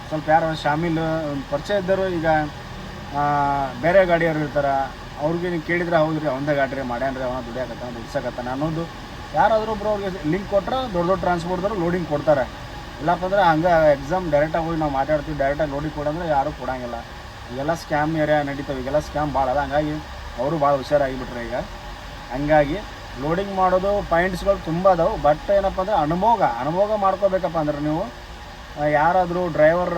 ಸ್ವಲ್ಪ ಯಾರು ಶಾಮಿಲ್, ಪರಿಚಯ ಇದ್ದರು ಈಗ ಬೇರೆ ಗಾಡಿಯವರು ಇರ್ತಾರೆ. ಅವ್ರಿಗೆ ನೀವು ಕೇಳಿದ್ರೆ ಹೌದು ರೀ ಗಾಡಿ ರೀ, ಮಾಡ್ಯಾನ್ರಿ ಅವನ ದುಡಿಯಾಕತ್ತಾನ, ದುಡ್ಸಕತ್ತಾನ ಅನ್ನೋದು. ಯಾರಾದರೂ ಒಬ್ಬರು ಅವ್ರಿಗೆ ಲಿಂಕ್ ಕೊಟ್ಟರೆ ದೊಡ್ಡ ದೊಡ್ಡ ಟ್ರಾನ್ಸ್ಪೋರ್ಟ್ದವ್ರು ಲೋಡಿಂಗ್ ಕೊಡ್ತಾರೆ. ಇಲ್ಲಪ್ಪ ಅಂದ್ರೆ ಹಂಗೆ ಎಕ್ಸಾಮ್ ಡೈರೆಕ್ಟಾಗಿ ಹೋಗಿ ನಾವು ಮಾತಾಡ್ತೀವಿ ಡೈರೆಕ್ಟಾಗಿ ಲೋಡಿಂಗ್ ಕೊಡಂದ್ರೆ ಯಾರೂ ಕೊಡಂಗಿಲ್ಲ. ಈಗೆಲ್ಲ ಸ್ಕ್ಯಾಮ್ ಏರಿಯಾ ನಡೀತಾವೆ, ಈಗೆಲ್ಲ ಸ್ಕ್ಯಾಮ್ ಭಾಳ ಅದ. ಹಂಗಾಗಿ ಅವರು ಭಾಳ ಹುಷಾರಾಗಿಬಿಟ್ರೆ ಈಗ. ಹಂಗಾಗಿ ಲೋಡಿಂಗ್ ಮಾಡೋದು ಪಾಯಿಂಟ್ಸ್ಗಳು ತುಂಬ ಅದಾವೆ ಬಟ್ ಏನಪ್ಪ ಅಂದ್ರೆ ಅನುಭೋಗ ಅನುಭೋಗ ಮಾಡ್ಕೋಬೇಕಪ್ಪ ಅಂದ್ರೆ ನೀವು ಯಾರಾದರೂ ಡ್ರೈವರ್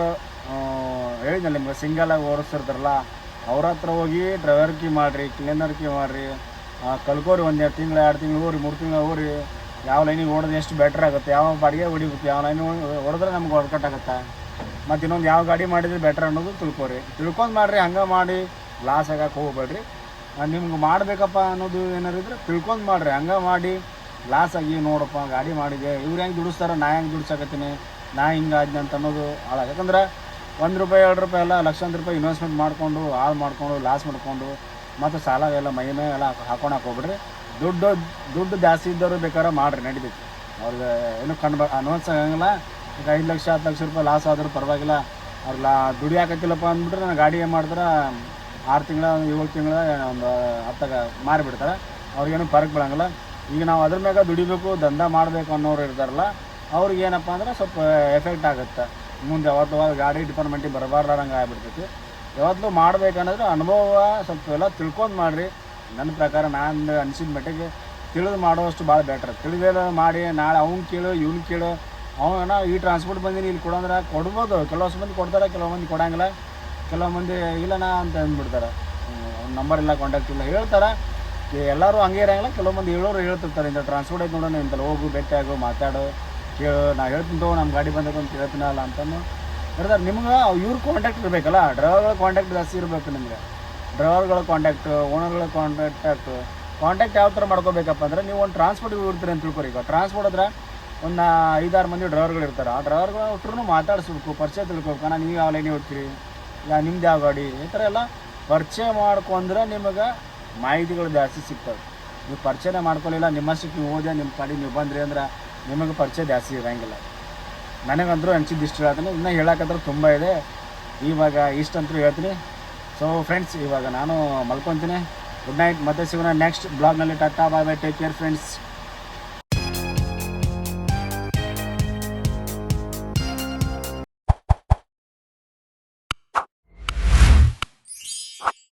ಹೇಳಿದ್ನಲ್ಲ ನಿಮ್ಗೆ ಸಿಂಗಲಾಗಿ ಓಡಿಸ್ತಿರ್ತಾರಲ್ಲ ಅವ್ರ ಹತ್ರ ಹೋಗಿ ಡ್ರೈವರ್ ಕಿ ಮಾಡಿರಿ ಕ್ಲೀನರ್ ಕಿ ಮಾಡಿರಿ ಕಲ್ಕೋರಿ ಒಂದು ಎರಡು ತಿಂಗಳು ಎರಡು ತಿಂಗಳು ಹೋಗ್ರಿ, ಮೂರು ತಿಂಗಳು ಹೋಗ್ರಿ, ಯಾವ ಲೈನಿಗೆ ಓಡೋದು ಎಷ್ಟು ಬೆಟ್ರ್ ಆಗುತ್ತೆ, ಯಾವ ಬಾಡಿಗೆ ಹೊಡಿಬೇಕು, ಯಾವ ಲೈನ್ ಹೊಡೆದ್ರೆ ನಮ್ಗೆ ಹೊಡ್ಕಟ್ ಆಗುತ್ತೆ? ಮತ್ತು ಇನ್ನೊಂದು ಯಾವ ಗಾಡಿ ಮಾಡಿದ್ರೆ ಬೆಟ್ರ್ ಅನ್ನೋದು ತಿಳ್ಕೊರಿ. ತಿಳ್ಕೊಂಡು ಮಾಡಿರಿ, ಹಂಗೆ ಮಾಡಿ ಲಾಸ್ ಆಗಕ್ಕೆ ಹೋಗ್ಬೇಡ್ರಿ. ನಿಮ್ಗೆ ಮಾಡಬೇಕಪ್ಪ ಅನ್ನೋದು ಏನಾರು ಇದ್ರೆ ತಿಳ್ಕೊಂಡು ಮಾಡಿರಿ, ಹಂಗೆ ಮಾಡಿ ಲಾಸ್ ಆಗಿ ನೋಡಪ್ಪ, ಗಾಡಿ ಮಾಡಿದೆ, ಇವ್ರು ಹೆಂಗೆ ದುಡಿಸ್ತಾರ, ನಾ ಹೆಂಗೆ ದುಡ್ಸಕತ್ತೀನಿ, ನಾ ಹಿಂಗೆ ಅಂತ ಅನ್ನೋದು ಹಾಳಾಗ ಯಾಕಂದ್ರೆ ಒಂದು ರೂಪಾಯಿ, ಎರಡು ರೂಪಾಯಿ ಎಲ್ಲ ಲಕ್ಷಾಂತರ ರೂಪಾಯಿ ಇನ್ವೆಸ್ಟ್ಮೆಂಟ್ ಮಾಡಿಕೊಂಡು, ಹಾಳು ಮಾಡಿಕೊಂಡು ಲಾಸ್ ಮಾಡಿಕೊಂಡು, ಮತ್ತು ಸಾಲ ಎಲ್ಲ ಮೈ ಮೇ ಎಲ್ಲ ಹಾಕೊಂಡು ಹಾಕೋಬಿಡ್ರಿ ದುಡ್ಡು ದುಡ್ಡು ಜಾಸ್ತಿ ಇದ್ದವರು ಬೇಕಾದ್ರೆ ಮಾಡಿರಿ, ನಡೀತೈತಿ. ಅವ್ರಿಗೆ ಏನು ಕಂಡು ಅನ್ವನ್ಸ್ ಆಗಂಗಿಲ್ಲ. ಈಗ ಐದು ಲಕ್ಷ, ಹತ್ತು ಲಕ್ಷ ರೂಪಾಯಿ ಲಾಸ್ ಆದರೂ ಪರವಾಗಿಲ್ಲ. ಅವ್ರು ಲಾ ದುಡಿಯಾಕತ್ತಿಲ್ಲಪ್ಪ ಅಂದ್ಬಿಟ್ರೆ ನಾನು ಗಾಡಿ ಏನು ಮಾಡಿದ್ರೆ ಆರು ತಿಂಗಳ, ಏಳು ತಿಂಗಳ ಒಂದು ಹತ್ತಾಗ ಮಾರಿಬಿಡ್ತಾರೆ. ಅವ್ರಿಗೇನು ಫರಕ್ ಬೀಳಂಗಿಲ್ಲ. ಈಗ ನಾವು ಅದ್ರ ಮ್ಯಾಗ ದುಡಿಬೇಕು, ದಂಧ ಮಾಡಬೇಕು ಅನ್ನೋರು ಇರ್ತಾರಲ್ಲ ಅವ್ರಿಗೆ ಏನಪ್ಪ ಅಂದ್ರೆ ಸ್ವಲ್ಪ ಎಫೆಕ್ಟ್ ಆಗುತ್ತೆ. ಮುಂದೆ ಯಾವತ್ತು ಗಾಡಿ ಡಿಪಾರ್ಟ್ಮೆಂಟಿಗೆ ಬರಬಾರ್ದಂಗೆ ಆಗ್ಬಿಡ್ತೈತಿ. ಯಾವತ್ತೂ ಮಾಡ್ಬೇಕನ್ನೋದ್ರೆ ಅನುಭವ ಸ್ವಲ್ಪ ಎಲ್ಲ ತಿಳ್ಕೊಂಡು ಮಾಡಿರಿ. ನನ್ನ ಪ್ರಕಾರ ನಾನು ಅನಿಸಿದ ಮಟ್ಟಿಗೆ ತಿಳಿದು ಮಾಡೋಷ್ಟು ಭಾಳ ಬೆಟ್ರ್ ತಿಳಿದೇನ ಮಾಡಿ, ನಾಳೆ ಅವ್ನು ಕೇಳು, ಇವ್ನು ಕೇಳು. ಅವನ ಈ ಟ್ರಾನ್ಸ್ಪೋರ್ಟ್ ಬಂದೀನಿ, ಇಲ್ಲಿ ಕೊಡಂದ್ರೆ ಕೊಡ್ಬೋದು. ಕೆಲವಷ್ಟು ಮಂದಿ ಕೊಡ್ತಾರೆ, ಕೆಲವು ಮಂದಿ ಕೊಡಂಗಿಲ್ಲ. ಕೆಲವು ಮಂದಿ ಇಲ್ಲನಾ ಅಂತ ಅಂದ್ಬಿಡ್ತಾರೆ. ನಂಬರ್ ಇಲ್ಲ ಕಾಂಟ್ಯಾಕ್ಟ್ ಇಲ್ಲ. ಹೇಳ್ತಾರೆ. ಎಲ್ಲರೂ ಹಂಗೆ ಇರಂಗಿಲ್ಲ, ಕೆಲವು ಮಂದಿ ಹೇಳೋರು ಹೇಳ್ತಿರ್ತಾರೆ. ಇಂಥ ಟ್ರಾನ್ಸ್ಪೋರ್ಟ್ ಐತೆ ನೋಡೋಣ ಇಂಥಲ್ಲಿ ಹೋಗು, ಭೇಟಿಯಾಗು, ಮಾತಾಡು. ನಾ ಹೇಳ್ತೀನಿ ನಮ್ಮ ಗಾಡಿ ಬಂದದ ಅಂತ ಹೇಳ್ತೀನಲ್ಲ ಅಂತಂದು. ಹೇಳ್ತಾರೆ ನಿಮ್ಗೆ ಇವ್ರ ಕಾಂಟ್ಯಾಕ್ಟ್ ಇರಬೇಕಲ್ಲ? ಡ್ರೈವರ್ಗಳ ಕಾಂಟ್ಯಾಕ್ಟ್ ಜಾಸ್ತಿ ಇರಬೇಕು ನಿಮಗೆ. ಡ್ರೈವರ್ಗಳ ಕಾಂಟ್ಯಾಕ್ಟ್ ಓನರ್ಗಳ ಕಾಂಟ್ಯಾಕ್ಟ್ ಕಾಂಟ್ಯಾಕ್ಟ್ ಯಾವ ಥರ ಮಾಡ್ಕೋಬೇಕಪ್ಪ ಅಂದ್ರೆ ನೀವು ಒಂದು ಟ್ರಾನ್ಸ್ಪೋರ್ಟ್ ಇರ್ತೀರಿ ಅಂತ ತಿಳ್ಕೊರಿ. ಈಗ ಟ್ರಾನ್ಸ್ಪೋರ್ಟ್ ಹತ್ರ ಒಂದು ಐದಾರು ಮಂದಿ ಡ್ರೈವರ್ಗಳು ಇರ್ತಾರೆ. ಆ ಡ್ರೈವರ್ಗಳು ಒಟ್ಟರು ಮಾತಾಡಿಸ್ಬೇಕು, ಪರಿಚಯ ತಿಳ್ಕೊಬೇಕು. ನಾನು ನೀವು ಯಾವ ಲೈನ್ ಹೋಗ್ತೀರಿ ಇಲ್ಲ, ನಿಮ್ದು ಯಾವ ಗಾಡಿ? ಈ ಥರ ಎಲ್ಲ ಪರಿಚಯ ಮಾಡ್ಕೊಂಡ್ರೆ ನಿಮಗೆ ಮಾಹಿತಿಗಳು ಜಾಸ್ತಿ ಸಿಗ್ತವೆ. ನೀವು ಪರಿಚಯನೇ ಮಾಡ್ಕೊಳ್ಳಿಲ್ಲ ನಿಮ್ಮಷ್ಟಕ್ಕೆ ನೀವು ಓದಿ, ನಿಮ್ಮ ಪಾಡಿ ನೀವು ಬಂದ್ರಿ ಅಂದ್ರೆ ನಿಮಗೆ ಪರಿಚಯ ಜಾಸ್ತಿ ಇರೋಂಗಿಲ್ಲ. ನನಗಂತರೂ ಅನ್ಸಿದ್ದು ಇಷ್ಟು ಹೇಳ್ತೀನಿ ಇನ್ನೂ ಹೇಳಕ್ಕಂದ್ರೆ ತುಂಬ ಇದೆ. ಇವಾಗ ಇಷ್ಟಂತೂ ಹೇಳ್ತೀನಿ. ಸೊ ಫ್ರೆಂಡ್ಸ್ ಇವಾಗ ನಾನು ಮಲ್ಕೊತೀನಿ. ಗುಡ್ ನೈಟ್ ಮತ್ತೆ ಸಿಗೋಣ next ಬ್ಲಾಗ್ನಲ್ಲಿ tata bye bye take care friends